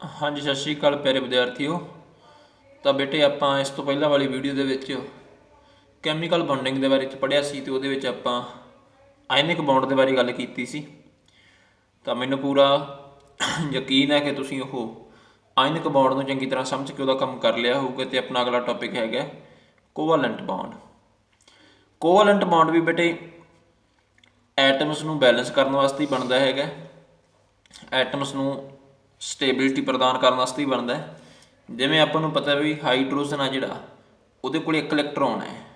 ਹਾਂਜੀ, ਸਤਿ ਸ਼੍ਰੀ ਅਕਾਲ ਪਿਆਰੇ ਵਿਦਿਆਰਥੀਓ। ਤਾਂ ਬੇਟੇ ਆਪਾਂ ਇਸ ਤੋਂ ਪਹਿਲਾਂ ਵਾਲੀ ਵੀਡੀਓ ਦੇ ਵਿੱਚ ਕੈਮੀਕਲ ਬੌਂਡਿੰਗ ਦੇ ਬਾਰੇ ਚ ਪੜ੍ਹਿਆ ਸੀ ਤੇ ਉਹਦੇ ਵਿੱਚ ਆਪਾਂ ਆਇਨਿਕ ਬੌਂਡ ਦੇ ਬਾਰੇ ਗੱਲ ਕੀਤੀ ਸੀ। ਤਾਂ ਮੈਨੂੰ ਪੂਰਾ ਯਕੀਨ ਹੈ ਕਿ ਤੁਸੀਂ ਉਹ ਆਇਨਿਕ ਬੌਂਡ ਨੂੰ ਚੰਗੀ ਤਰ੍ਹਾਂ ਸਮਝ ਕੇ ਉਹਦਾ ਕੰਮ ਕਰ ਲਿਆ ਹੋਊਗਾ ਤੇ ਆਪਣਾ ਅਗਲਾ ਟੌਪਿਕ ਹੈਗਾ ਕੋਵੈਲੈਂਟ ਬੌਂਡ ਕੋਵੈਲੈਂਟ ਬੌਂਡ ਵੀ ਬੇਟੇ ਐਟਮਸ ਨੂੰ ਬੈਲੈਂਸ ਕਰਨ ਵਾਸਤੇ ਹੀ ਬਣਦਾ ਹੈਗਾ। ਐਟਮਸ ਨੂੰ ਸਟੇਬਿਲਿਟੀ ਪ੍ਰਦਾਨ ਕਰਨ ਵਾਸਤੇ ਹੀ ਬਣਦਾ ਹੈ। ਜਿਵੇਂ ਆਪਾਂ ਨੂੰ ਪਤਾ ਵੀ ਹਾਈਡਰੋਜਨ ਆ ਜਿਹੜਾ, ਉਹਦੇ ਕੋਲੇ ਇੱਕ ਇਲੈਕਟ੍ਰੋਨ ਹੈ।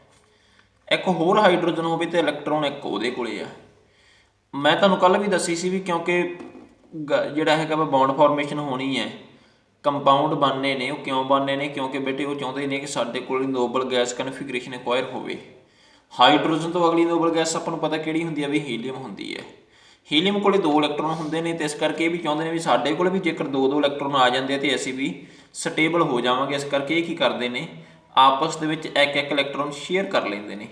ਇੱਕ ਹੋਰ ਹਾਈਡਰੋਜਨ ਹੋਵੇ ਤੇ ਇਲੈਕਟ੍ਰੋਨ ਇੱਕ ਉਹਦੇ ਕੋਲੇ ਆ। ਮੈਂ ਤੁਹਾਨੂੰ ਕੱਲ ਵੀ ਦੱਸੀ ਸੀ ਵੀ ਕਿਉਂਕਿ ਗ- ਜਿਹੜਾ ਹੈਗਾ ਵਾ ਬੌਂਡ ਫਾਰਮੇਸ਼ਨ ਹੋਣੀ ਹੈ। ਕੰਪਾਊਂਡ ਬਣਨੇ ਨੇ, ਉਹ ਕਿਉਂ ਬਣਨੇ ਨੇ? ਕਿਉਂਕਿ ਬੇਟੇ ਉਹ ਚਾਹੁੰਦੇ ਨੇ ਕਿ ਸਾਡੇ ਕੋਲ ਨੋਬਲ ਗੈਸ ਕਨਫੀਗਰੇਸ਼ਨ ਐਕਵਾਇਰ ਹੋਵੇ। ਹਾਈਡਰੋਜਨ ਤੋਂ ਅਗਲੀ ਨੋਬਲ ਗੈਸ ਆਪਾਂ ਨੂੰ ਪਤਾ ਕਿਹੜੀ ਹੁੰਦੀ ਹੈ ਵੀ ਹੀਲੀਅਮ ਹੁੰਦੀ ਹੈ। ਹੀਲੀਅਮ ਕੋਲੇ ਦੋ ਇਲੈਕਟ੍ਰੋਨ ਹੁੰਦੇ ਨੇ ਤੇ ਇਸ ਕਰਕੇ ਇਹ ਵੀ ਚਾਹੁੰਦੇ ਨੇ ਵੀ ਸਾਡੇ ਕੋਲ ਵੀ ਜੇਕਰ ਦੋ ਦੋ ਇਲੈਕਟ੍ਰੋਨ ਆ ਜਾਂਦੇ ਆ ਤੇ ਅਸੀਂ ਵੀ ਸਟੇਬਲ ਹੋ ਜਾਵਾਂਗੇ। ਇਸ ਕਰਕੇ ਇਹ ਕੀ ਕਰਦੇ ਨੇ, ਆਪਸ ਦੇ ਵਿੱਚ ਇੱਕ ਇੱਕ ਇਲੈਕਟ੍ਰੋਨ ਸ਼ੇਅਰ ਕਰ ਲੈਂਦੇ ਨੇ।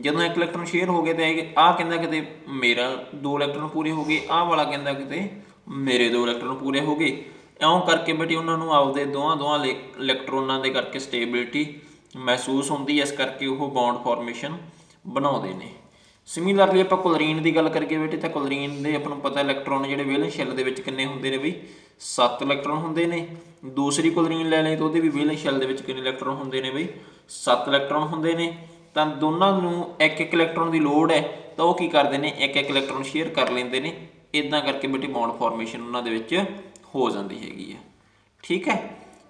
ਜਦੋਂ ਇੱਕ ਇਲੈਕਟ੍ਰੋਨ ਸ਼ੇਅਰ ਹੋ ਗਏ ਤੇ ਆਹ ਕਹਿੰਦਾ ਕਿਤੇ ਮੇਰਾ ਦੋ ਇਲੈਕਟ੍ਰੋਨ ਪੂਰੇ ਹੋ ਗਏ, ਆਹ ਵਾਲਾ ਕਹਿੰਦਾ ਕਿਤੇ ਮੇਰੇ ਦੋ ਇਲੈਕਟ੍ਰੋਨ ਪੂਰੇ ਹੋ ਗਏ। ਇਉਂ ਕਰਕੇ ਬੇਟੀ ਉਹਨਾਂ ਨੂੰ ਆਪਦੇ ਦੋਹਾਂ ਦੋਹਾਂ ਇਲੇ- ਇਲੈਕਟ੍ਰੋਨਾਂ ਦੇ ਕਰਕੇ ਸਟੇਬਿਲਿਟੀ ਮਹਿਸੂਸ ਹੁੰਦੀ ਹੈ, ਇਸ ਕਰਕੇ ਉਹ ਬੌਂਡ ਫਾਰਮੇਸ਼ਨ ਬਣਾਉਂਦੇ ਨੇ। ਸਿਮਿਲਰਲੀ ਆਪਾਂ ਕੁਲਰੀਨ ਦੀ ਗੱਲ ਕਰੀਏ ਬੇਟੇ, ਤਾਂ ਕੁਲਰੀਨ ਦੇ ਆਪਾਂ ਨੂੰ ਪਤਾ ਇਲੈਕਟ੍ਰੋਨ ਜਿਹੜੇ ਵੇਲੈਂਸ ਸ਼ੈੱਲ ਦੇ ਵਿੱਚ ਕਿੰਨੇ ਹੁੰਦੇ ਨੇ ਬਈ 7 ਇਲੈਕਟ੍ਰੋਨ ਹੁੰਦੇ ਨੇ। ਦੂਸਰੀ ਕੁਲਰੀਨ ਲੈ ਲਈ ਤਾਂ ਉਹਦੇ ਵੀ ਵੇਲੈਂਸ ਸ਼ੈੱਲ ਦੇ ਵਿੱਚ ਕਿੰਨੇ ਇਲੈਕਟ੍ਰੋਨ ਹੁੰਦੇ ਨੇ ਬਈ? 7 ਇਲੈਕਟ੍ਰੋਨ ਹੁੰਦੇ ਨੇ। ਤਾਂ ਦੋਨਾਂ ਨੂੰ ਇੱਕ ਇੱਕ ਇਲੈਕਟ੍ਰੋਨ ਦੀ ਲੋੜ ਹੈ, ਤਾਂ ਉਹ ਕੀ ਕਰਦੇ ਨੇ? ਇੱਕ ਇੱਕ ਇਲੈਕਟ੍ਰੋਨ ਸ਼ੇਅਰ ਕਰ ਲੈਂਦੇ ਨੇ। ਇਦਾਂ ਕਰਕੇ ਬੇਟੇ ਬੌਂਡ ਫਾਰਮੇਸ਼ਨ ਉਹਨਾਂ ਦੇ ਵਿੱਚ ਹੋ ਜਾਂਦੀ ਹੈਗੀ ਹੈ ਠੀਕ ਹੈ?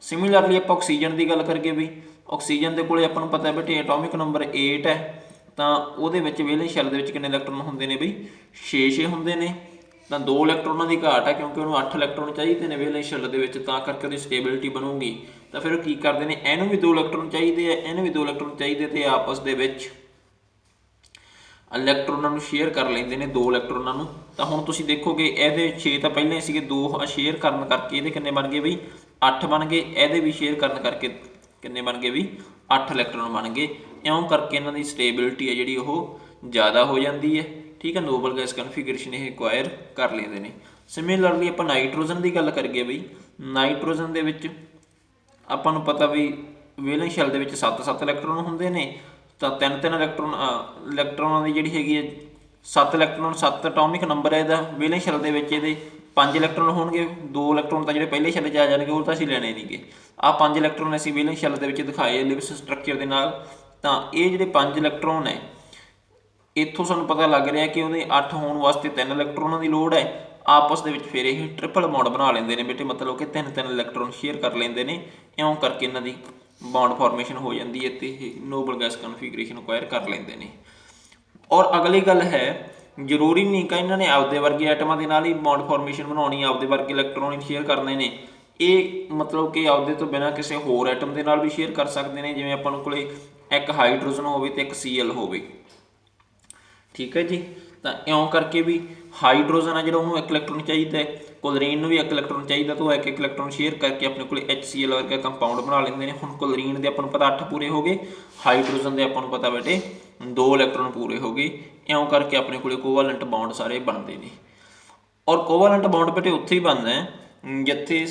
ਸਿਮਿਲਰਲੀ ਆਪਾਂ ਆਕਸੀਜਨ ਦੀ ਗੱਲ ਕਰੀਏ ਵੀ ਆਕਸੀਜਨ ਦੇ ਕੋਲੇ ਆਪਾਂ ਨੂੰ ਪਤਾ ਹੈ ਬੇਟੇ ਐਟੋਮਿਕ ਨੰਬਰ 8 ਹੈ। ਤਾਂ ਉਹਦੇ ਵਿੱਚ ਵਿਹਲੇ ਸ਼ੈੱਲ ਦੇ ਵਿੱਚ ਕਿੰਨੇ ਇਲੈਕਟ੍ਰੋਨ ਹੁੰਦੇ ਨੇ ਬਈ? 6-6 ਹੁੰਦੇ ਨੇ। ਤਾਂ ਦੋ ਇਲੈਕਟ੍ਰੋਨਾਂ ਦੀ ਘਾਟ ਹੈ ਕਿਉਂਕਿ ਉਹਨੂੰ 8 ਇਲੈਕਟ੍ਰੋਨ ਚਾਹੀਦੇ ਨੇ ਵਿਹਲੇ ਸ਼ੈੱਲ ਦੇ ਵਿੱਚ, ਤਾਂ ਕਰਕੇ ਉਹਦੀ ਸਟੇਬਿਲਿਟੀ ਬਣੂਗੀ। ਤਾਂ ਫਿਰ ਉਹ ਕੀ ਕਰਦੇ ਨੇ? ਇਹਨੂੰ ਵੀ ਦੋ ਇਲੈਕਟ੍ਰੋਨ ਚਾਹੀਦੇ ਆ ਇਹਨੂੰ ਵੀ ਦੋ ਇਲੈਕਟ੍ਰੋਨ ਚਾਹੀਦੇ ਤੇ ਆਪਸ ਦੇ ਵਿੱਚ ਇਲੈਕਟ੍ਰੋਨਾਂ ਨੂੰ ਸ਼ੇਅਰ ਕਰ ਲੈਂਦੇ ਨੇ ਦੋ ਇਲੈਕਟ੍ਰੋਨਾਂ ਨੂੰ। ਤਾਂ ਹੁਣ ਤੁਸੀਂ ਦੇਖੋਗੇ, ਇਹਦੇ 6 ਤਾਂ ਪਹਿਲਾਂ ਹੀ ਸੀਗੇ, ਦੋ ਸ਼ੇਅਰ ਕਰਨ ਕਰਕੇ ਇਹਦੇ ਕਿੰਨੇ ਬਣ ਗਏ ਬਈ? 8 ਬਣ ਗਏ। ਇਹਦੇ ਵੀ ਸ਼ੇਅਰ ਕਰਨ ਕਰਕੇ ਕਿੰਨੇ ਬਣ ਗਏ ਵੀ 8 ਇਲੈਕਟ੍ਰੋਨ ਬਣ ਗਏ। ਇਉਂ ਕਰਕੇ ਇਹਨਾਂ ਦੀ ਸਟੇਬਿਲਿਟੀ ਹੈ ਜਿਹੜੀ ਉਹ ਜ਼ਿਆਦਾ ਹੋ ਜਾਂਦੀ ਹੈ। ਠੀਕ ਹੈ ਨੋਬਲ ਗੈਸ ਕਨਫੀਗਰੇਸ਼ਨ ਇਹ ਐਕਵਾਇਰ ਕਰ ਲੈਂਦੇ ਨੇ। ਸਿਮਿਲਰਲੀ ਆਪਾਂ ਨਾਈਟ੍ਰੋਜਨ ਦੀ ਗੱਲ ਕਰੀਏ ਬਈ। ਨਾਈਟ੍ਰੋਜਨ ਦੇ ਵਿੱਚ ਆਪਾਂ ਨੂੰ ਪਤਾ ਵੀ ਵੇਲੈਂਸ ਸ਼ੈੱਲ ਦੇ ਵਿੱਚ 7-7 ਇਲੈਕਟ੍ਰੋਨ ਹੁੰਦੇ ਨੇ। ਤਾਂ ਤਿੰਨ ਤਿੰਨ ਇਲੈਕਟ੍ਰੋਨ ਇਲੈਕਟ੍ਰੋਨਾਂ ਦੀ ਜਿਹੜੀ ਹੈਗੀ ਹੈ 7 ਇਲੈਕਟ੍ਰੋਨ 7 ਐਟੋਮਿਕ ਨੰਬਰ ਹੈ ਇਹਦਾ। ਵੇਲੈਂਸ ਸ਼ੈੱਲ ਦੇ ਵਿੱਚ ਇਹਦੇ 5 ਇਲੈਕਟ੍ਰੋਨ ਹੋਣਗੇ। ਦੋ ਇਲੈਕਟ੍ਰੋਨ ਤਾਂ ਜਿਹੜੇ ਪਹਿਲੇ ਸ਼ੈੱਲ 'ਚ ਆ ਜਾਣਗੇ, ਉਹ ਤਾਂ ਅਸੀਂ ਲੈਣੇ ਨਹੀਂਗੇ ਆਹ ਪੰਜ ਇਲੈਕਟ੍ਰੋਨ ਅਸੀਂ ਵੇਲੈਂਸ ਸ਼ੈੱਲ ਦੇ ਵਿੱਚ ਦਿਖਾਏ ਲਿਵਸ ਸਟਰਕਚਰ ਦੇ ਨਾਲ। ਤਾਂ ਇਹ ਜਿਹੜੇ ਪੰਜ ਇਲੈਕਟ੍ਰੋਨ ਹੈ ਇੱਥੋਂ ਸਾਨੂੰ ਪਤਾ ਲੱਗ ਰਿਹਾ ਕਿ ਉਹਦੇ 8 ਹੋਣ ਵਾਸਤੇ 3 ਇਲੈਕਟ੍ਰੋਨਾਂ ਦੀ ਲੋੜ ਹੈ। ਆਪਸ ਦੇ ਵਿੱਚ ਫਿਰ ਇਹ ਟ੍ਰਿਪਲ ਬੌਂਡ ਬਣਾ ਲੈਂਦੇ ਨੇ ਬੇਟੇ, ਮਤਲਬ ਕਿ ਤਿੰਨ ਤਿੰਨ ਇਲੈਕਟ੍ਰੋਨ ਸ਼ੇਅਰ ਕਰ ਲੈਂਦੇ ਨੇ। ਇਉਂ ਕਰਕੇ ਇਹਨਾਂ ਦੀ ਬੌਂਡ ਫਾਰਮੇਸ਼ਨ ਹੋ ਜਾਂਦੀ ਹੈ ਤੇ ਇਹ ਨੋਬਲ ਗੈਸ ਕਨਫੀਗਰੇਸ਼ਨ ਅਕਵਾਇਰ ਕਰ ਲੈਂਦੇ ਨੇ। ਔਰ ਅਗਲੀ ਗੱਲ ਹੈ, ਜ਼ਰੂਰੀ ਨਹੀਂ ਕਿ ਇਹਨਾਂ ਨੇ ਆਪਦੇ ਵਰਗੇ ਐਟਮਾਂ ਦੇ ਨਾਲ ਹੀ ਬੌਂਡ ਫਾਰਮੇਸ਼ਨ ਬਣਾਉਣੀ, ਆਪਦੇ ਵਰਗੇ ਇਲੈਕਟ੍ਰੋਨ ਸ਼ੇਅਰ ਕਰਨੇ ਨੇ। ਇਹ ਮਤਲਬ ਕਿ ਆਪਦੇ ਤੋਂ ਬਿਨਾ ਕਿਸੇ ਹੋਰ ਐਟਮ ਦੇ ਨਾਲ ਵੀ ਸ਼ੇਅਰ ਕਰ ਸਕਦੇ ਨੇ, ਜਿਵੇਂ ਆਪਾਂ ਨੂੰ ਕੋਲੇ ਇੱਕ ਹਾਈਡਰੋਜਨ ਹੋਵੇ ਤੇ ਇੱਕ Cl ਹੋਵੇ। ਠੀਕ ਹੈ ਜੀ? ਤਾਂ ਇਉਂ ਕਰਕੇ ਵੀ ਹਾਈਡਰੋਜਨ ਆ ਜਿਹੜਾ ਉਹਨੂੰ ਇੱਕ ਇਲੈਕਟ੍ਰੋਨ ਚਾਹੀਦਾ ਹੈ। ਕੁਲਰੀਨ ਨੂੰ ਵੀ ਇੱਕ ਇਲੈਕਟ੍ਰੋਨ ਚਾਹੀਦਾ ਤਾਂ ਉਹ ਇੱਕ ਇੱਕ ਇਲੈਕਟ੍ਰੋਨ ਸ਼ੇਅਰ ਕਰਕੇ ਆਪਣੇ ਕੋਲੇ HCl ਵਰਗਾ ਕੰਪਾਊਂਡ ਬਣਾ ਲੈਂਦੇ ਨੇ। ਹੁਣ ਕੁਲਰੀਨ ਦੇ ਆਪਾਂ ਨੂੰ ਪਤਾ 8 ਪੂਰੇ ਹੋ ਗਏ। ਹਾਈਡਰੋਜਨ ਦੇ ਆਪਾਂ ਨੂੰ ਪਤਾ ਬੇਟੇ 2 ਇਲੈਕਟ੍ਰੋਨ ਪੂਰੇ ਹੋ ਗਏ। ਇਉਂ ਕਰਕੇ ਆਪਣੇ ਕੋਲੇ ਕੋਵੈਲੈਂਟ ਬੌਂਡ ਸਾਰੇ ਬਣਦੇ ਨੇ। ਔਰ ਕੋਵੈਲੈਂਟ ਬੌਂਡ ਬੇਟੇ ਉੱਥੇ ਹੀ ਬਣਦਾ ਹੈ ਜਿੱਥੇ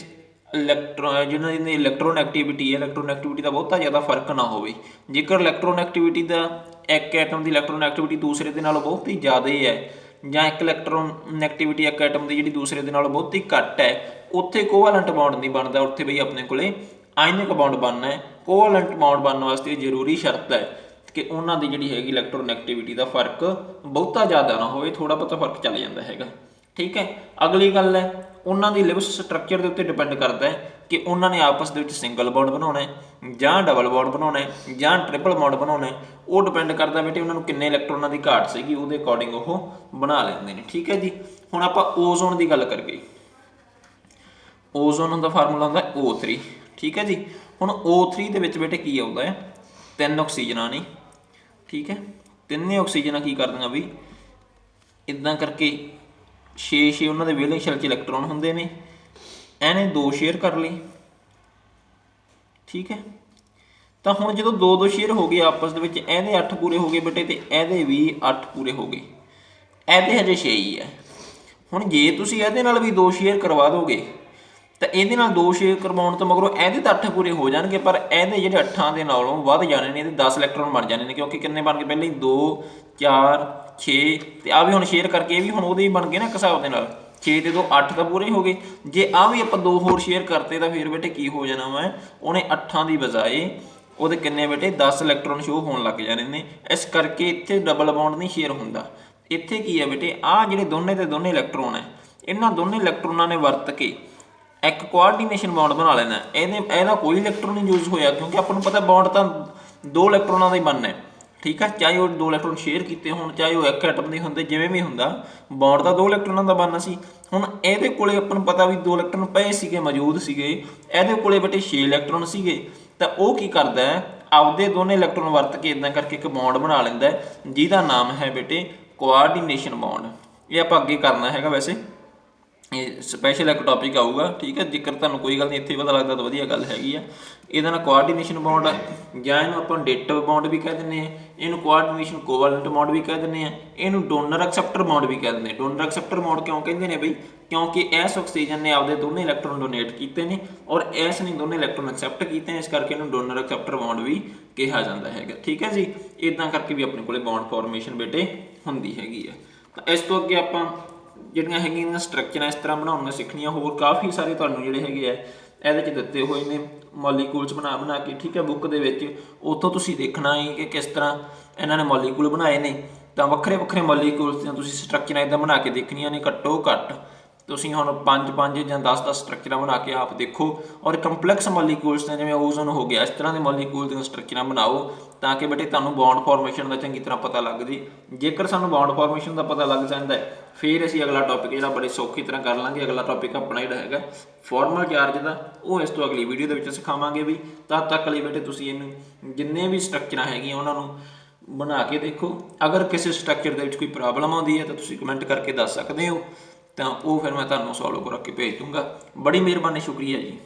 ਇਲੈਕਟ੍ਰੋ, ਜਿਹਨਾਂ ਦੀ ਇਲੈਕਟ੍ਰੋਨ ਐਕਟੀਵਿਟੀ ਹੈ, ਇਲੈਕਟ੍ਰੋਨ ਐਕਟੀਵਿਟੀ ਦਾ ਬਹੁਤਾ ਜ਼ਿਆਦਾ ਫ਼ਰਕ ਨਾ ਹੋਵੇ। ਜੇਕਰ ਇਲੈਕਟ੍ਰੋਨ ਦਾ ਇੱਕ ਐਟਮ ਦੀ ਇਲੈਕਟ੍ਰੋਨ ਐਕਟੀਵਿਟੀ ਦੂਸਰੇ ਦੇ ਨਾਲੋਂ ਬਹੁਤ ਹੀ ਜ਼ਿਆਦਾ ਹੈ ਜਾਂ ਇੱਕ ਇਲੈਕਟ੍ਰੋਨ ਐਕਟੀਵਿਟੀ ਇੱਕ ਐਟਮ ਦੀ ਜਿਹੜੀ ਦੂਸਰੇ ਦੇ ਨਾਲੋਂ ਬਹੁਤ ਹੀ ਘੱਟ ਹੈ, ਉੱਥੇ ਕੋਵੈਲੈਂਟ ਬੌਂਡ ਨਹੀਂ ਬਣਦਾ। ਉੱਥੇ ਬਈ ਆਪਣੇ ਕੋਲੇ ਆਇਨਿਕ ਬੌਂਡ ਬਣਨਾ ਹੈ। ਕੋਵੈਲੈਂਟ ਬੌਂਡ ਬਣਨ ਵਾਸਤੇ ਜ਼ਰੂਰੀ ਸ਼ਰਤ ਹੈ ਕਿ ਉਹਨਾਂ ਦੀ ਜਿਹੜੀ ਹੈਗੀ ਇਲੈਕਟ੍ਰੋਨ ਦਾ ਫ਼ਰਕ ਬਹੁਤਾ ਜ਼ਿਆਦਾ ਨਾ ਹੋਵੇ ਥੋੜਾ ਬਹੁਤਾ ਫ਼ਰਕ ਚੱਲ ਜਾਂਦਾ ਹੈਗਾ। ਠੀਕ ਹੈ? ਅਗਲੀ ਗੱਲ ਹੈ ਉਹਨਾਂ ਦੀ ਲਿਵਸ ਸਟਰਕਚਰ ਦੇ ਉੱਤੇ ਡਿਪੈਂਡ ਕਰਦਾ ਹੈ ਕਿ ਉਹਨਾਂ ਨੇ ਆਪਸ ਦੇ ਵਿੱਚ ਸਿੰਗਲ ਬੌਂਡ ਬਣਾਉਣਾ ਹੈ ਜਾਂ ਡਬਲ ਬੌਂਡ ਬਣਾਉਣਾ ਹੈ ਜਾਂ ਟ੍ਰਿਪਲ ਬੌਂਡ ਬਣਾਉਣਾ ਹੈ ਉਹ ਡਿਪੈਂਡ ਕਰਦਾ ਬੇਟੇ ਉਹਨਾਂ ਨੂੰ ਕਿੰਨੇ ਇਲੈਕਟ੍ਰੋਨਾਂ ਦੀ ਘਾਟ ਸੀਗੀ, ਉਹਦੇ ਅਕੋਰਡਿੰਗ ਉਹ ਬਣਾ ਲੈਂਦੇ ਨੇ, ਠੀਕ ਹੈ ਜੀ? ਹੁਣ ਆਪਾਂ ਓਜ਼ੋਨ ਦੀ ਗੱਲ ਕਰੀਏ ਓਜ਼ੋਨ ਦਾ ਫਾਰਮੂਲਾ ਹੁੰਦਾ ਹੈ O3 ਠੀਕ ਹੈ ਜੀ? ਹੁਣ O3 ਦੇ ਵਿੱਚ ਬੇਟੇ ਕੀ ਆਉਂਦਾ ਹੈ? ਤਿੰਨ ਆਕਸੀਜਨਾਂ ਨੇ ਠੀਕ ਹੈ? ਤਿੰਨੇ ਆਕਸੀਜਨਾਂ ਕੀ ਕਰਦੀਆਂ ਵੀ ਇਦਾਂ ਕਰਕੇ 6 6 ਉਹਨਾਂ ਦੇ ਵੇਲੈਂਸ ਸ਼ੈਲ 'ਚ ਇਲੈਕਟ੍ਰੋਨ ਹੁੰਦੇ ਨੇ। ਇਹਨੇ ਦੋ ਸ਼ੇਅਰ ਕਰ ਲਈ ਠੀਕ ਹੈ। ਤਾਂ ਹੁਣ ਜਦੋਂ ਦੋ ਦੋ ਸ਼ੇਅਰ ਹੋ ਗਏ ਆਪਸ ਦੇ ਵਿੱਚ, ਇਹਦੇ 8 ਪੂਰੇ ਹੋ ਗਏ ਬੇਟੇ ਤੇ ਇਹਦੇ ਵੀ 8 ਪੂਰੇ ਹੋ ਗਏ। ਇਹਦੇ ਹਜੇ 6 ਹੀ ਹੈ। ਹੁਣ ਜੇ ਤੁਸੀਂ ਇਹਦੇ ਨਾਲ ਵੀ ਦੋ ਸ਼ੇਅਰ ਕਰਵਾ ਦੋਗੇ, ਤਾਂ ਇਹਦੇ ਨਾਲ ਦੋ ਸ਼ੇਅਰ ਕਰਵਾਉਣ ਤੋਂ ਮਗਰੋਂ ਇਹਦੇ ਤਾਂ 8 ਪੂਰੇ ਹੋ ਜਾਣਗੇ, ਪਰ ਇਹਦੇ ਜਿਹੜੇ 8 ਦੇ ਨਾਲੋਂ ਵੱਧ ਜਾਣੇ ਨੇ, ਇਹਦੇ 10 ਇਲੈਕਟ੍ਰੋਨ ਬਣ ਜਾਣੇ ਨੇ, ਕਿਉਂਕਿ ਕਿੰਨੇ ਬਣ ਗਏ? ਪਹਿਲਾਂ ਹੀ 2 4 6 ਤੇ ਆ ਵੀ ਹੁਣ ਸ਼ੇਅਰ ਕਰਕੇ, ਇਹ ਵੀ ਹੁਣ ਉਹਦੇ ਹੀ ਬਣ ਗਏ ਨਾ ਇੱਕ ਹਿਸਾਬ ਦੇ ਨਾਲ। 6 ਤੇ 2 8 ਤਾਂ ਪੂਰੇ ਹੋ ਗਏ। ਜੇ ਆ ਵੀ ਆਪਾਂ ਦੋ ਹੋਰ ਸ਼ੇਅਰ ਕਰਤੇ ਤਾਂ ਫਿਰ ਬੇਟੇ ਕੀ ਹੋ ਜਾਣਾ ਵਾ? ਉਹਨੇ 8 ਦੀ ਬਜਾਏ ਉਹਦੇ ਕਿੰਨੇ ਬੇਟੇ? 10 ਇਲੈਕਟ੍ਰੋਨ ਸ਼ੋ ਹੋਣ ਲੱਗ ਜਾਣੇ ਨੇ। ਇਸ ਕਰਕੇ ਇੱਥੇ ਡਬਲ ਬੌਂਡ ਨਹੀਂ ਸ਼ੇਅਰ ਹੁੰਦਾ। ਇੱਥੇ ਕੀ ਹੈ ਬੇਟੇ? ਆ ਜਿਹੜੇ ਦੋਨੇ ਤੇ ਦੋਨੇ ਇਲੈਕਟ੍ਰੋਨ ਹੈ ਇਹਨਾਂ ਦੋਨੇ ਇਲੈਕਟ੍ਰੋਨਾਂ ਨੇ ਵਰਤ ਕੇ ਇੱਕ ਕੋਆਰਡੀਨੇਸ਼ਨ ਬੌਂਡ ਬਣਾ ਲੈਣਾ। ਹੈ। ਇਹਦੇ, ਇਹਦਾ ਕੋਈ ਇਲੈਕਟ੍ਰੋਨ ਨਹੀਂ ਯੂਜ਼ ਹੋਇਆ, ਕਿਉਂਕਿ ਆਪਾਂ ਨੂੰ ਪਤਾ ਬੌਂਡ ਤਾਂ ਦੋ ਇਲੈਕਟ੍ਰੋਨਾਂ ਦਾ ਹੀ ਬਣਨਾ ਹੈ। ਠੀਕ ਹੈ ਚਾਹੇ ਉਹ ਦੋ ਇਲੈਕਟ੍ਰੋਨ ਸ਼ੇਅਰ ਕੀਤੇ ਹੋਣ, ਚਾਹੇ ਉਹ ਇੱਕ ਐਟਮ ਦੇ ਹੁੰਦੇ, ਜਿਵੇਂ ਵੀ ਹੁੰਦਾ ਬੌਂਡ ਤਾਂ ਦੋ ਇਲੈਕਟ੍ਰੋਨਾਂ ਦਾ ਬਣਨਾ ਸੀ। ਹੁਣ ਇਹਦੇ ਕੋਲੇ ਆਪਾਂ ਨੂੰ ਪਤਾ ਵੀ ਦੋ ਇਲੈਕਟ੍ਰੋਨ ਪਏ ਸੀਗੇ, ਮੌਜੂਦ ਸੀਗੇ। ਇਹਦੇ ਕੋਲੇ ਬੇਟੇ 6 ਇਲੈਕਟ੍ਰੋਨ ਸੀਗੇ। ਤਾਂ ਉਹ ਕੀ ਕਰਦਾ ਹੈ? ਆਪਦੇ ਦੋਨੇ ਇਲੈਕਟ੍ਰੋਨ ਵਰਤ ਕੇ ਇਦਾਂ ਕਰਕੇ ਇੱਕ ਬੌਂਡ ਬਣਾ ਲੈਂਦਾ ਜਿਹਦਾ ਨਾਮ ਹੈ ਬੇਟੇ ਕੋਆਰਡੀਨੇਸ਼ਨ ਬੌਂਡ ਇਹ ਆਪਾਂ ਅੱਗੇ ਕਰਨਾ ਹੈਗਾ ਵੈਸੇ। ਇਹ ਸਪੈਸ਼ਲ ਇੱਕ ਟੌਪਿਕ ਆਊਗਾ, ਠੀਕ ਹੈ? ਜੇਕਰ ਤੁਹਾਨੂੰ ਕੋਈ ਗੱਲ ਨਹੀਂ, ਇੱਥੇ ਪਤਾ ਲੱਗਦਾ ਤਾਂ ਵਧੀਆ ਗੱਲ ਹੈਗੀ ਆ। ਇਹਦਾ ਨਾਲ ਕੋਆਰਡੀਨੇਸ਼ਨ ਬੌਂਡ ਜਾਂ ਇਹਨੂੰ ਆਪਾਂ ਡੇਟਿਵ ਬੌਂਡ ਵੀ ਕਹਿ ਦਿੰਦੇ ਆ। ਇਹਨੂੰ ਕੋਆਰਡੀਨੇਸ਼ਨ ਕੋਵੈਲੈਂਟ ਬੌਂਡ ਵੀ ਕਹਿ ਦਿੰਦੇ ਆ, ਇਹਨੂੰ ਡੋਨਰ ਐਕਸੈਪਟਰ ਬੌਂਡ ਵੀ ਕਹਿ ਦਿੰਦੇ ਆ। ਡੋਨਰ ਐਕਸੈਪਟਰ ਬੌਂਡ ਕਿਉਂ ਕਹਿੰਦੇ ਨੇ ਬਈ? ਕਿਉਂਕਿ ਇਸ ਆਕਸੀਜਨ ਨੇ ਆਪਦੇ ਦੋਨੇ ਇਲੈਕਟ੍ਰੋਨ ਡੋਨੇਟ ਕੀਤੇ ਨੇ ਔਰ ਇਸ ਨੇ ਦੋਨੇ ਇਲੈਕਟ੍ਰੋਨ ਐਕਸੈਪਟ ਕੀਤੇ ਨੇ, ਇਸ ਕਰਕੇ ਇਹਨੂੰ ਡੋਨਰ ਐਕਸੈਪਟਰ ਬੌਂਡ ਵੀ ਕਿਹਾ ਜਾਂਦਾ ਹੈਗਾ। ਠੀਕ ਹੈ ਜੀ? ਇਦਾਂ ਕਰਕੇ ਵੀ ਆਪਣੇ ਕੋਲੇ ਬੌਂਡ ਫਾਰਮੇਸ਼ਨ ਬੇਟੇ ਹੁੰਦੀ ਹੈਗੀ ਹੈ ਤਾਂ ਇਸ ਤੋਂ ਅੱਗੇ ਆਪਾਂ ਜਿਹੜੀਆਂ ਹੈਗੀਆਂ ਸਟਰਕਚਰਾਂ ਇਸ ਤਰ੍ਹਾਂ ਬਣਾਉਣੀਆਂ ਸਿੱਖਣੀਆਂ, ਹੋਰ ਕਾਫੀ ਸਾਰੇ ਤੁਹਾਨੂੰ ਜਿਹੜੇ ਹੈਗੇ ਆ, ਇਹਦੇ ਚ ਦਿੱਤੇ ਹੋਏ ਨੇ। ਮੋਲੀਕੂਲਸ ਬਣਾ ਬਣਾ ਕੇ, ਠੀਕ ਹੈ ਬੁੱਕ ਦੇ ਵਿੱਚ। ਉੱਥੋਂ ਤੁਸੀਂ ਦੇਖਣਾ ਹੈ ਕਿ ਕਿਸ ਤਰ੍ਹਾਂ ਇਹਨਾਂ ਨੇ ਮੋਲੀਕੂਲ ਬਣਾਏ ਨੇ। ਤਾਂ ਵੱਖਰੇ ਵੱਖਰੇ ਮੋਲੀਕੂਲਸ ਦੀਆਂ ਤੁਸੀਂ ਸਟਰਕਚਰਾਂ ਇਦਾਂ ਬਣਾ ਕੇ ਦੇਖਣੀਆਂ ਨੇ ਘੱਟੋ ਘੱਟ ਤੁਸੀਂ ਹੁਣ 5 5 ਜਾਂ 10 10 ਸਟਰਕਚਰਾਂ ਬਣਾ ਕੇ ਆਪ ਦੇਖੋ ਔਰ ਕੰਪਲੈਕਸ ਮੋਲੀਕੂਲਸ ਨੇ, ਜਿਵੇਂ ਓਜ਼ੋਨ ਹੋ ਗਿਆ, ਇਸ ਤਰ੍ਹਾਂ ਦੇ ਮੋਲੀਕੂਲ ਦੀਆਂ ਸਟਰਕਚਰਾਂ ਬਣਾਓ ਤਾਂ ਕਿ ਬੇਟੇ ਤੁਹਾਨੂੰ ਬੌਂਡ ਫਾਰਮੇਸ਼ਨ ਦਾ ਚੰਗੀ ਤਰ੍ਹਾਂ ਪਤਾ ਲੱਗ ਜੇ ਜੇਕਰ ਸਾਨੂੰ ਬੌਂਡ ਫਾਰਮੇਸ਼ਨ ਦਾ ਪਤਾ ਲੱਗ ਜਾਂਦਾ ਹੈ, ਫਿਰ ਅਸੀਂ ਅਗਲਾ ਟੌਪਿਕ ਜਿਹੜਾ ਬੜੀ ਸੌਖੀ ਤਰ੍ਹਾਂ ਕਰ ਲਾਂਗੇ। ਅਗਲਾ ਟੌਪਿਕ ਆਪਣਾ ਜਿਹੜਾ ਹੈਗਾ ਫਾਰਮਲ ਚਾਰਜ ਦਾ, ਉਹ ਇਸ ਤੋਂ ਅਗਲੀ ਵੀਡੀਓ ਦੇ ਵਿੱਚ ਸਿਖਾਵਾਂਗੇ ਵੀ। ਤਦ ਤੱਕ ਲਈ ਬੇਟੇ ਤੁਸੀਂ ਇਹਨੂੰ ਜਿੰਨੇ ਵੀ ਸਟਰਕਚਰਾਂ ਹੈਗੀਆਂ ਉਹਨਾਂ ਨੂੰ ਬਣਾ ਕੇ ਦੇਖੋ। ਅਗਰ ਕਿਸੇ ਸਟਰਕਚਰ ਦੇ ਵਿੱਚ ਕੋਈ ਪ੍ਰੋਬਲਮ ਆਉਂਦੀ ਹੈ ਤਾਂ ਤੁਸੀਂ ਕਮੈਂਟ ਕਰਕੇ ਦੱਸ ਸਕਦੇ ਹੋ। ਤਾਂ ਉਹ ਫਿਰ ਮੈਂ ਤੁਹਾਨੂੰ ਸੋਲਵ ਕਰਕੇ ਭੇਜ ਦੂੰਗਾ। ਬੜੀ ਮਿਹਰਬਾਨੀ ਸ਼ੁਕਰੀਆ ਜੀ।